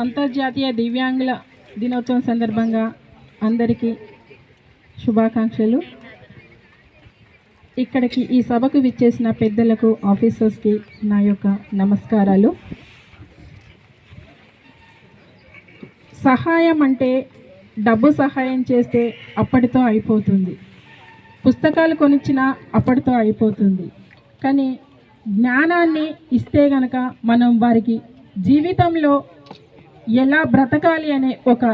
అంతర్జాతీయ దివ్యాంగుల దినోత్సవం సందర్భంగా అందరికీ శుభాకాంక్షలు. ఇక్కడికి ఈ సభకు విచ్చేసిన పెద్దలకు ఆఫీసర్స్కి నా యొక్క నమస్కారాలు. సహాయం అంటే డబ్బు సహాయం చేస్తే అప్పటితో అయిపోతుంది. పుస్తకాలు కొనిచ్చినా అప్పటితో అయిపోతుంది. కానీ జ్ఞానాన్ని ఇస్తే గనక మనం వారికి జీవితంలో ఎలా బ్రతకాలి అనే ఒక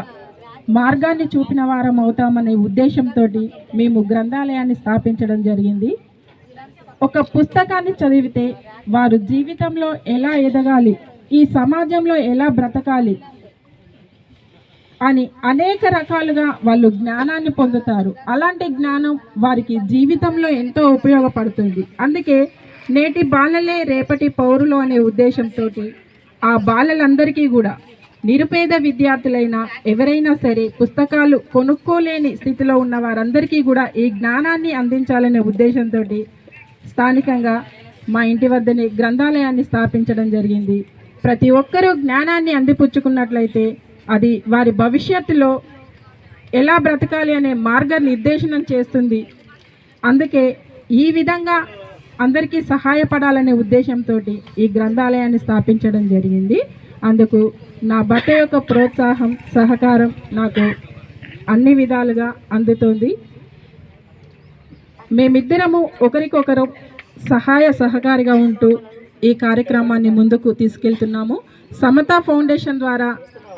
మార్గాన్ని చూపిన వారం అవుతామనే ఉద్దేశంతో మేము గ్రంథాలయాన్ని స్థాపించడం జరిగింది. ఒక పుస్తకాన్ని చదివితే వారు జీవితంలో ఎలా ఎదగాలి ఈ సమాజంలో ఎలా బ్రతకాలి అని అనేక రకాలుగా వాళ్ళు జ్ఞానాన్ని పొందుతారు. అలాంటి జ్ఞానం వారికి జీవితంలో ఎంతో ఉపయోగపడుతుంది. అందుకే నేటి బాలలే రేపటి పౌరులు అనే ఉద్దేశంతో ఆ బాలలందరికీ కూడా నిరుపేద విద్యార్థులైనా ఎవరైనా సరే పుస్తకాలు కొనుక్కోలేని స్థితిలో ఉన్న వారందరికీ కూడా ఈ జ్ఞానాన్ని అందించాలనే ఉద్దేశంతో స్థానికంగా మా ఇంటి వద్దనే గ్రంథాలయాన్ని స్థాపించడం జరిగింది. ప్రతి ఒక్కరూ జ్ఞానాన్ని అందిపుచ్చుకున్నట్లయితే అది వారి భవిష్యత్తులో ఎలా బ్రతకాలి అనే మార్గ నిర్దేశనం చేస్తుంది. అందుకే ఈ విధంగా అందరికీ సహాయపడాలనే ఉద్దేశంతో ఈ గ్రంథాలయాన్ని స్థాపించడం జరిగింది. అందుకు నా భర్త యొక్క ప్రోత్సాహం సహకారం నాకు అన్ని విధాలుగా అందుతోంది. మేమిద్దరము ఒకరికొకరు సహాయ సహకారిగా ఉంటూ ఈ కార్యక్రమాన్ని ముందుకు తీసుకెళ్తున్నాము. సమతా ఫౌండేషన్ ద్వారా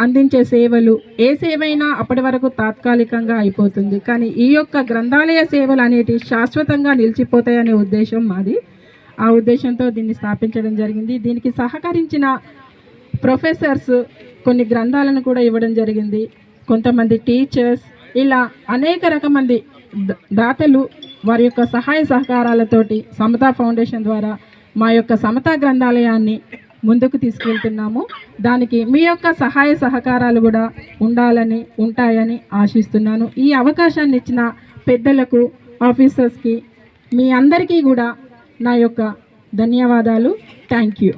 అందించే సేవలు ఏ సేవైనా అప్పటి వరకు తాత్కాలికంగా అయిపోతుంది. కానీ ఈ యొక్క గ్రంథాలయ సేవలు అనేటివి శాశ్వతంగా నిలిచిపోతాయనే ఉద్దేశం మాది. ఆ ఉద్దేశంతో దీన్ని స్థాపించడం జరిగింది. దీనికి సహకరించిన ప్రొఫెసర్స్ కొన్ని గ్రంథాలను కూడా ఇవ్వడం జరిగింది. కొంతమంది టీచర్స్ ఇలా అనేక రకమంది ద- దాతలు వారి యొక్క సహాయ సహకారాలతోటి సమతా ఫౌండేషన్ ద్వారా మా యొక్క సమతా గ్రంథాలయాన్ని ముందుకు తీసుకెళ్తున్నాము. దానికి మీ యొక్క సహాయ సహకారాలు కూడా ఉండాలని ఉంటాయని ఆశిస్తున్నాను. ఈ అవకాశాన్ని ఇచ్చిన పెద్దలకు ఆఫీసర్స్కి మీ అందరికీ కూడా నా యొక్క ధన్యవాదాలు. Thank you.